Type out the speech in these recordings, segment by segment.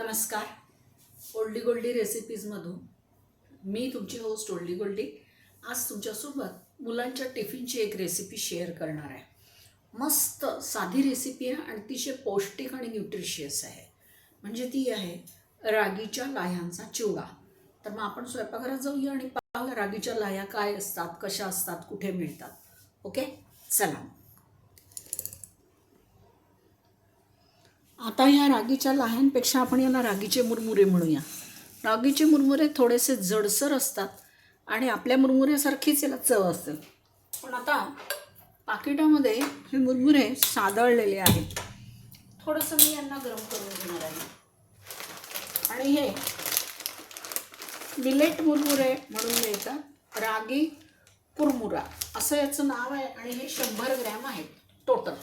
नमस्कार. ओल्डी गोल्डी रेसिपीजमधून मी तुमची होस्ट ओल्डी गोल्डी. आज तुमच्यासोबत मुलांच्या टिफिनची एक रेसिपी शेअर करणार आहे. मस्त साधी रेसिपी आहे आणि अतिशय पौष्टिक आणि न्यूट्रिशियस आहे. म्हणजे ती आहे रागीच्या लाह्यांचा चिवडा. तर मग आपण स्वयंपाकघरात जाऊया आणि पाहूया रागीच्या लाह्या काय असतात कशा असतात कुठे मिळतात. ओके चला. आता ह्या रागीच्या लाह्यांपेक्षा आपण याला रागीचे मुरमुरे म्हणूया. रागीचे मुरमुरे थोडेसे जडसर असतात आणि आपल्या मुरमुऱ्यासारखीच याला चव असते. पण आता पाकिटामध्ये हे मुरमुरे सादळलेले आहेत. थोडंसं मी यांना गरम करून घेणार आहे. आणि हे मिलेट मुरमुरे म्हणून मिळतात रागी कुरमुरा असं याचं नाव आहे आणि हे शंभर ग्रॅम आहेत टोटल.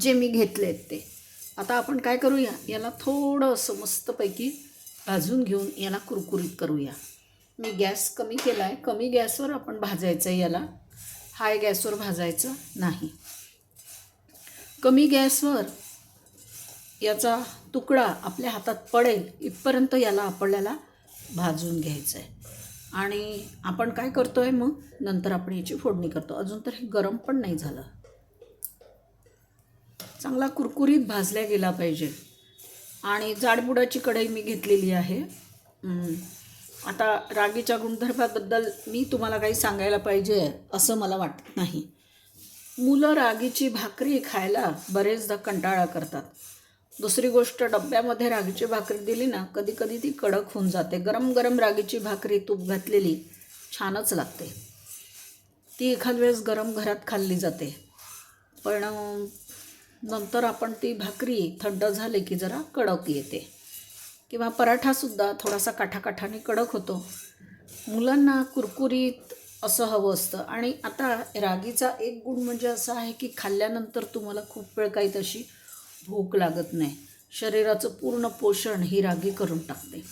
जे मी घेतले आहेत ते. आता आपण काय करूया? याला थोडं असं मस्तपैकी भाजून घेऊन याला कुरकुरीत करूया. मी गॅस कमी केला आहे कमी गॅसवर आपण भाजायचं आहे याला. हाय गॅसवर भाजायचं नाही. कमी गॅसवर याचा तुकडा आपल्या हातात पडेल इथपर्यंत याला आपल्याला भाजून घ्यायचं आहे आणि आपण काय करतो आहे मग? नंतर आपण याची फोडणी करतो. अजून तर हे गरम पण नाही झालं. चांगला कुरकुरीत भाजल्या गेला पाहिजे. आणि जाडबुडाची कढई मी घेतलेली आहे. आता रागीच्या गुणधर्माबद्दल मी तुम्हाला काही सांगायला पाहिजे असं मला वाटत नाही. मुलं रागीची भाकरी खायला बरेचदा कंटाळा करतात. दुसरी गोष्ट डब्यामध्ये रागीची भाकरी दिली ना कधी कधी ती कडक होऊन जाते. गरम गरम रागीची भाकरी तूप घातलेली छानच लागते. ती एखाद वेळेस गरम घरात खाल्ली जाते. पण नंतर आपण ती भाकरी थंड झाली की जरा कडक येते. किंवा पराठासुद्धा थोडासा काठाकाठाने कडक होतो. मुलांना कुरकुरीत असं हवं असतं. आणि आता रागीचा एक गुण म्हणजे असा आहे की खाल्ल्यानंतर तुम्हाला खूप वेळ काही तशी भूक लागत नाही. शरीराचं पूर्ण पोषण ही रागी करून टाकते.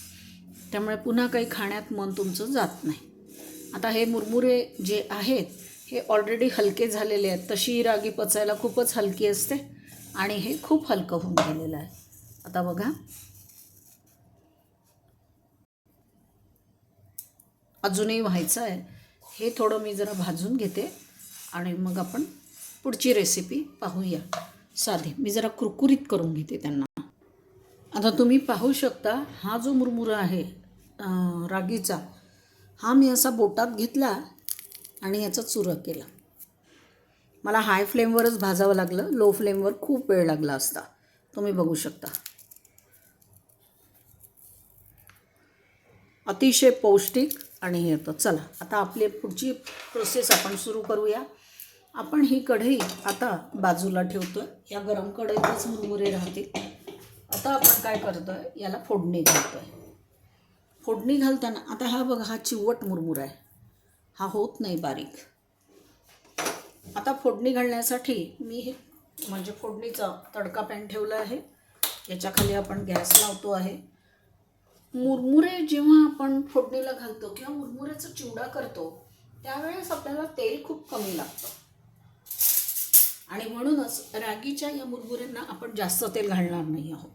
त्यामुळे पुन्हा काही खाण्यात मन तुमचं जात नाही. आता हे मुरमुरे जे आहेत हे ऑलरेडी हलके झालेले आहेत. तशी रागी पचायला खूपच हलकी असते. आणि हे खूप हलकं होऊन गेलेलं आहे. आता बघा. अजूनही व्हायचं आहे. हे थोडं मी जरा भाजून घेते आणि मग आपण पुढची रेसिपी पाहूया. साधी. मी जरा कुरकुरीत करून घेते त्यांना. आता तुम्ही पाहू शकता हा जो मुरमुरा आहे रागीचा हा मी असा बोटात घेतला आणि याचा चुरा केला. मला हाय फ्लेमवरच भाजावं लागलं लो फ्लेमवर खूप वेळ लागला असता. तुम्ही बघू शकता. अतिशय पौष्टिक आणि हे होतं. चला आता आपली पुढची प्रोसेस आपण सुरू करूया. आपण ही कढई आता बाजूला ठेवतो या गरम कढईतच मुरमुरे राहतील. आता आपण काय करतो आहे याला फोडणी घालतो आहे फोडणी घालताना आता हा बघा हा चिवट मुरमुरा आहे. हा होत नाही बारीक. आता फोडणी घालण्यासाठी मी हे म्हणजे फोडणीचा तडका पॅन ठेवला आहे. याच्याखाली आपण गॅस लावतो आहे. मुरमुरे जेव्हा आपण फोडणीला घालतो किंवा मुरमुऱ्याचा चिवडा करतो त्यावेळेस आपल्याला तेल खूप कमी लागतं. आणि म्हणूनच रागीच्या या मुरमुऱ्यांना आपण जास्त तेल घालणार नाही आहोत.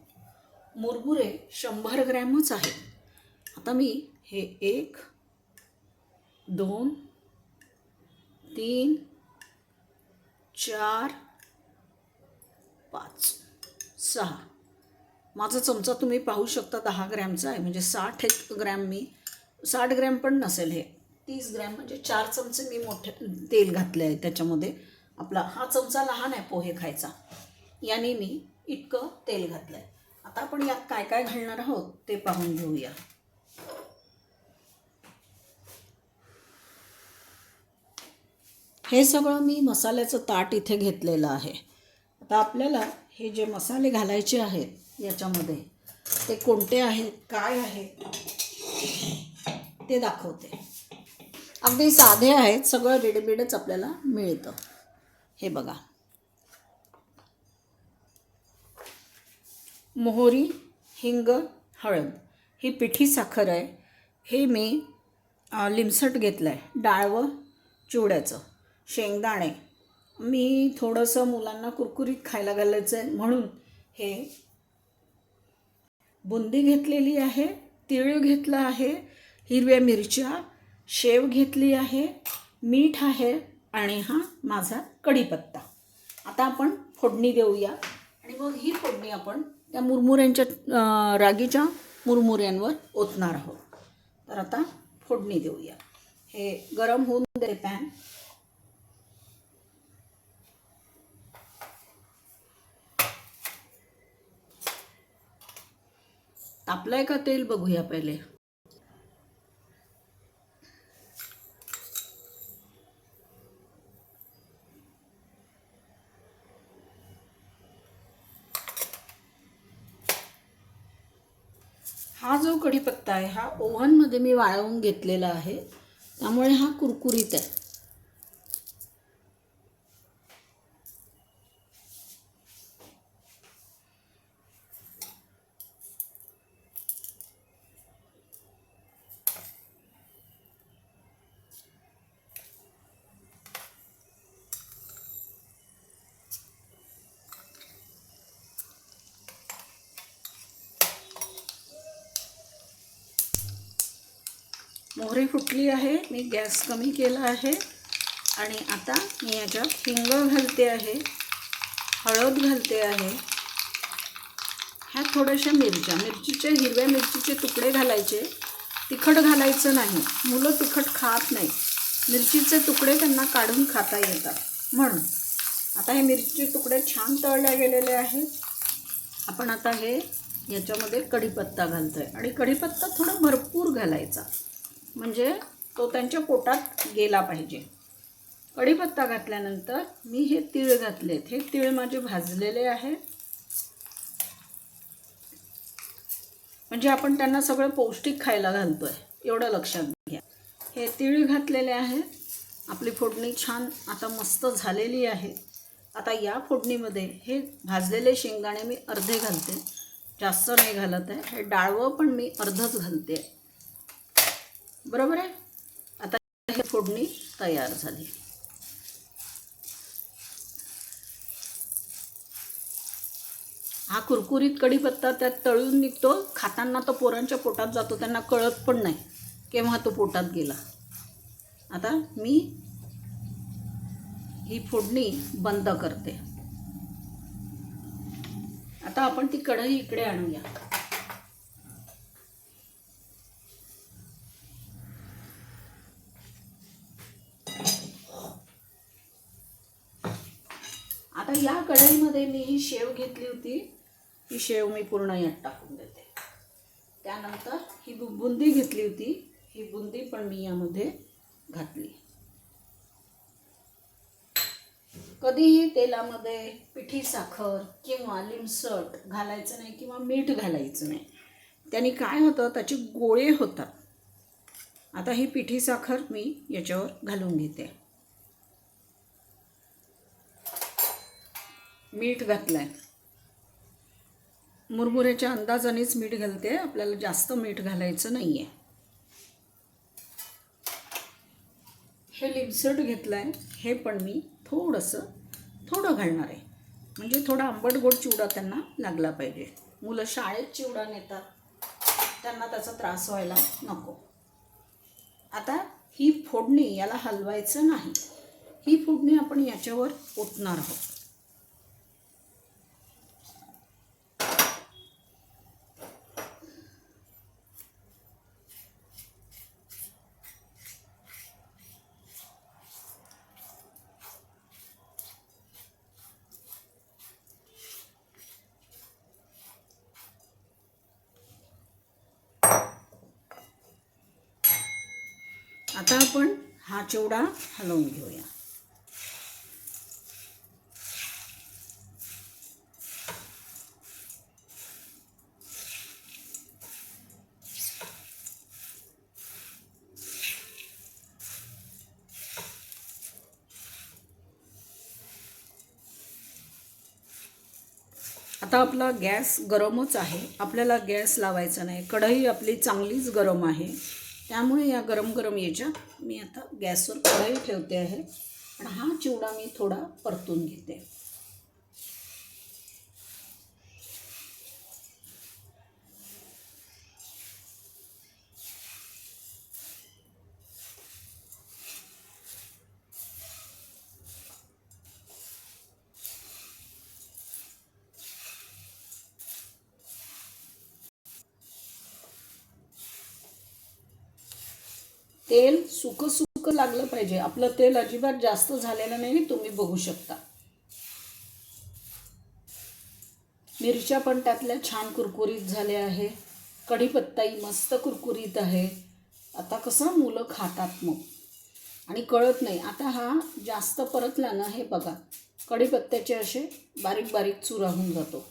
मुरमुरे शंभर ग्रॅमच आहेत. आता मी हे एक दोन तीन चार पाच सहा. माझा चमचा तुम्ही पाहू शकता दहा ग्रॅमचा आहे. म्हणजे साठ एक ग्रॅम मी साठ ग्रॅम पण नसेल हे. तीस ग्रॅम म्हणजे चार चमचे मी मोठे तेल घातले आहे त्याच्यामध्ये. आपला हा चमचा लहान आहे पोहे खायचा. याने मी इतकं तेल घातलं आहे आता आपण यात काय काय घालणार आहोत ते पाहून घेऊया. हे सगळं मी मसाल्याचं ताट इथे घेतलेलं आहे. आता आपल्याला हे जे मसाले घालायचे आहेत याच्यामध्ये ते कोणते आहेत काय आहे ते दाखवते. अगदी साधे आहेत सगळं रेडीमेडच आपल्याला मिळतं. हे बघा. मोहरी हिंग हळद. ही पिठी साखर आहे. हे मी लिमसट घेतलं आहे डाळवं चिवड्याचं. शेंगदाणे. मी थोडंसं मुलांना कुरकुरीत खायला घालायचं आहे म्हणून हे बुंदी घेतलेली आहे तीळ घेतलं आहे हिरव्या मिरच्या शेव घेतली आहे मीठ आहे आणि हा माझा कढीपत्ता. आता आपण फोडणी देऊया आणि मग ही फोडणी आपण त्या मुरमुऱ्यांच्या रागीच्या मुरमुऱ्यांवर ओतणार आहोत. तर आता फोडणी देऊया. हे गरम होऊन दे पॅन. तापलंय का तेल? बघूया पहिले. हा जो कढीपत्ता आहे हा ओव्हनमध्ये मी वाळवून घेतलेला आहे. त्यामुळे हा कुरकुरीत आहे. मोहरी फुटली आहे. मी गॅस कमी केला आहे. आणि आता मी याच्यात हिंग घालते आहे. हळद घालते आहे. ह्या थोड्याशा मिरच्या मिरचीचे हिरव्या मिरचीचे तुकडे घालायचे. तिखट घालायचं नाही. मुलं तिखट खात नाही मिरचीचे तुकडे त्यांना काढून खाता येतात. म्हणून आता हे मिरचीचे तुकडे छान तळले गेलेले आहेत. आपण आता हे याच्यामध्ये कढीपत्ता घालतो आहे आणि कढीपत्ता थोडा भरपूर घालायचा. म्हणजे तो त्यांच्या पोटात गेला पाहिजे. कढीपत्ता घातल्यानंतर मी हे तीळ घातलेत. हे तीळ माझे भाजलेले आहेत म्हणजे आपण त्यांना सगळं पौष्टिक खायला घालतो आहे एवढं लक्षात घ्या. हे तीळ घातलेले आहेत आपली फोडणी छान आता मस्त झालेली आहे. आता या फोडणीमध्ये हे भाजलेले शेंगदाणे मी अर्धे घालते. जास्त नाही घालत आहे. हे डाळवं पण मी अर्धच घालते. बरोबर आहे? आता हे फोडणी तयार झाली. हा कुरकुरीत कढीपत्ता त्यात तळून निघतो. खाताना तो पोरांच्या पोटात जातो त्यांना कळत पण नाही केव्हा तो पोटात गेला. आता मी ही फोडणी बंद करते. आता आपण ती कढई इकडे आणूया आता या कढईमध्ये मी ही शेव घेतली होती. ही शेव मी पूर्ण यात टाकून देते. त्यानंतर ही बुंदी घेतली होती. ही बुंदी पण मी यामध्ये घातली. कधीही तेलामध्ये पिठी साखर किंवा लिमसट घालायचं नाही किंवा मीठ घालायचं नाही. त्याने काय होतं? त्याचे गोळे होतात. आता ही पिठी साखर मी याच्यावर घालून घेते. मीठ घातलं आहे मुरमुऱ्याच्या अंदाजानेच मीठ घालते. आपल्याला जास्त मीठ घालायचं नाही आहे हे लिमसट घेतलं आहे हे पण मी थोडंसं थोडं घालणार आहे. म्हणजे थोडा आंबट गोड चिवडा त्यांना लागला पाहिजे. मुलं शाळेत चिवडा नेतात. त्यांना त्याचा त्रास व्हायला नको. आता ही फोडणी याला हलवायचं नाही. ही फोडणी आपण याच्यावर ओतणार आहोत आता आपण हा चिवडा हलवून घेऊया. आता आपला गॅस गरमच आहे. आपल्याला गॅस लावायचा नाही. कढई आपली चांगलीच गरम आहे. त्यामुळे या गरम गरम याच्या मी आता गॅसवर कढई ठेवते आहे. आणि हा चिवडा मी थोडा परतून घेते. तेल सुकं सुकं लागलं पाहिजे. आपलं तेल अजिबात जास्त झालेलं नाही तुम्ही बघू शकता. मिरच्या पण त्यातल्या छान कुरकुरीत झाल्या आहे. कढीपत्ताही मस्त कुरकुरीत आहे. आता कसं मुलं खातात मग. आणि कळत नाही. आता हा जास्त परतला ना हे बघा. कढीपत्त्याचे असे बारीक बारीक चुरा होऊन जातो.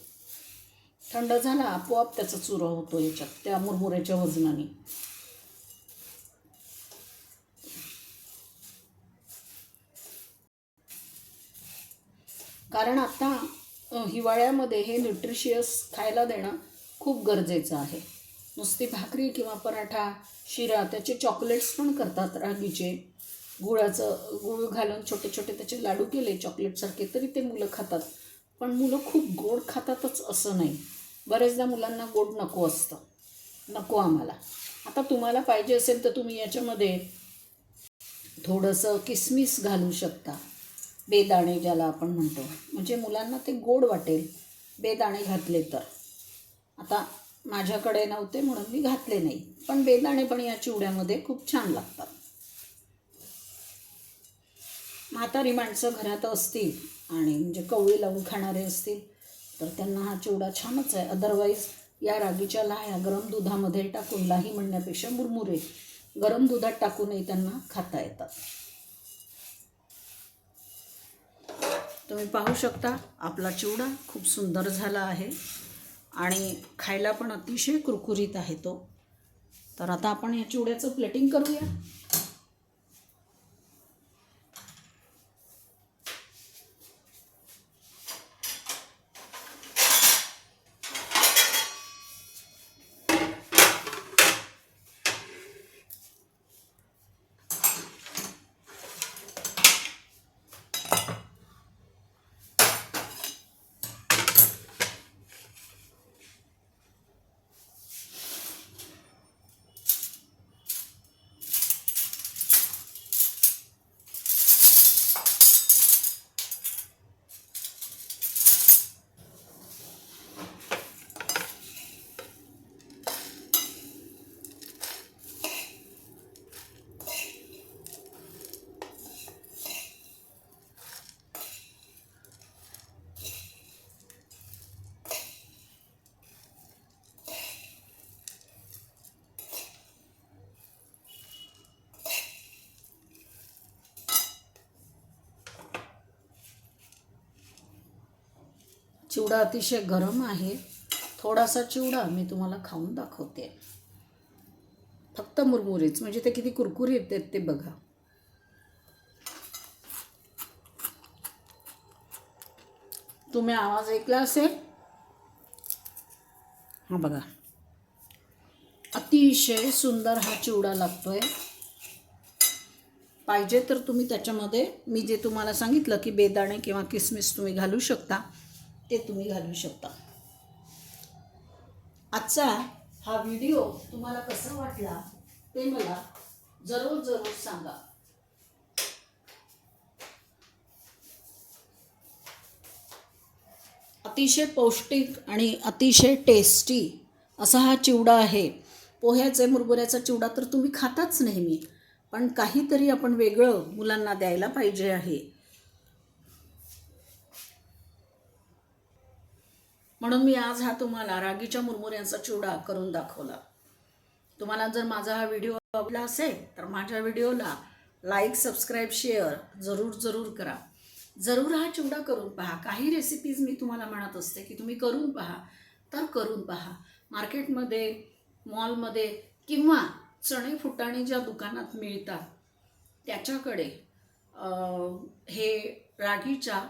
थंड झाला आपोआप त्याचा चुरा होतो याच्यात त्या मुरमुऱ्याच्या वजनाने. कारण आता हिवाळ्यामध्ये हे न्यूट्रिशियस खायला देणं खूप गरजेचं आहे. नुसती भाकरी किंवा पराठा शिरा त्याचे चॉकलेट्स पण करतात रागीचे. गुळाचं गुळ घालून छोटे छोटे त्याचे लाडू केले चॉकलेटसारखे तरी ते मुलं खातात. पण मुलं खूप गोड खातातच असं नाही. बरेचदा मुलांना गोड नको असतं. नको आम्हाला. आता तुम्हाला पाहिजे असेल तर तुम्ही याच्यामध्ये थोडंसं किसमिस घालू शकता. बेदाणे ज्याला आपण म्हणतो. म्हणजे मुलांना ते गोड वाटेल. बेदाणे घातले तर. आता माझ्याकडे नव्हते म्हणून मी घातले नाही. पण बेदाणे पण या चिवड्यामध्ये खूप छान लागतात. म्हातारी माणसं घरात असतील आणि म्हणजे कवळी लावून खाणारे असतील तर त्यांना हा चिवडा छानच आहे. अदरवाईज या रागीच्या लाह्या गरम दुधामध्ये टाकून लाही म्हणण्यापेक्षा मुरमुरे गरम दुधात टाकूनही त्यांना खाता येतात. तुम्ही पाहू शकता आपला चिवडा खूप सुंदर झाला आहे. आणि खायला पण अतिशय कुरकुरीत आहे तो. तर आता आपण या चिवड्याचं प्लेटिंग करूया. चिवडा अतिशय गरम आहे. थोडासा चिवडा मी तुम्हाला खाऊन दाखवते. फक्त मुरमुरेच म्हणजे ते किती कुरकुरीत आहेत ते बघा. तुम्ही आवाज ऐकला असेल? हा बघा. अतिशय सुंदर हा चिवडा लागतोय. पाहिजे तर तुम्ही त्याच्यामध्ये मी जे तुम्हाला सांगितलं की बेदाणे किंवा किसमिस तुम्ही घालू शकता. ते तुम्ही घालू शकता. आजचा हा व्हिडिओ तुम्हाला कसा वाटला ते मला जरूर जरूर सांगा. अतिशय पौष्टिक आणि अतिशय टेस्टी असा हा चिवडा आहे. पोह्याचे मुरमुऱ्याचा चिवडा तर तुम्ही खाताच नेहमी पण काहीतरी आपण वेगळं मुलांना द्यायला पाहिजे आहे. म्हणून मी आज हा तुम्हाला रागीच्या मुरमुऱ्यांचा चिवडा करून दाखवला. तुम्हाला जर माझा हा व्हिडिओ आवडला असेल तर माझ्या व्हिडिओला लाईक सबस्क्राईब शेअर जरूर जरूर करा. जरूर हा चिवडा करून पहा. काही रेसिपीज मी तुम्हाला म्हणत असते की तुम्ही करून पहा. तर करून पहा. मार्केटमध्ये मॉलमध्ये किंवा चणे फुटाणे ज्या दुकानात मिळतात त्याच्याकडे हे रागीच्या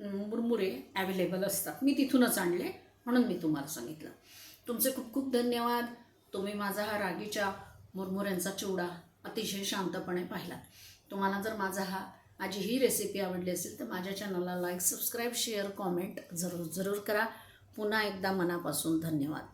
मुरमुरे ॲवेलेबल असतात. मी तिथूनच आणले म्हणून मी तुम्हाला सांगितलं. तुमचे खूप खूप धन्यवाद. तुम्ही माझा हा रागीच्या मुरमुऱ्यांचा चिवडा अतिशय शांतपणे पाहिला. तुम्हाला जर माझा हा माझी ही रेसिपी आवडली असेल तर माझ्या चॅनलला लाईक सबस्क्राईब शेअर कॉमेंट जरूर जरूर करा. पुन्हा एकदा मनापासून धन्यवाद.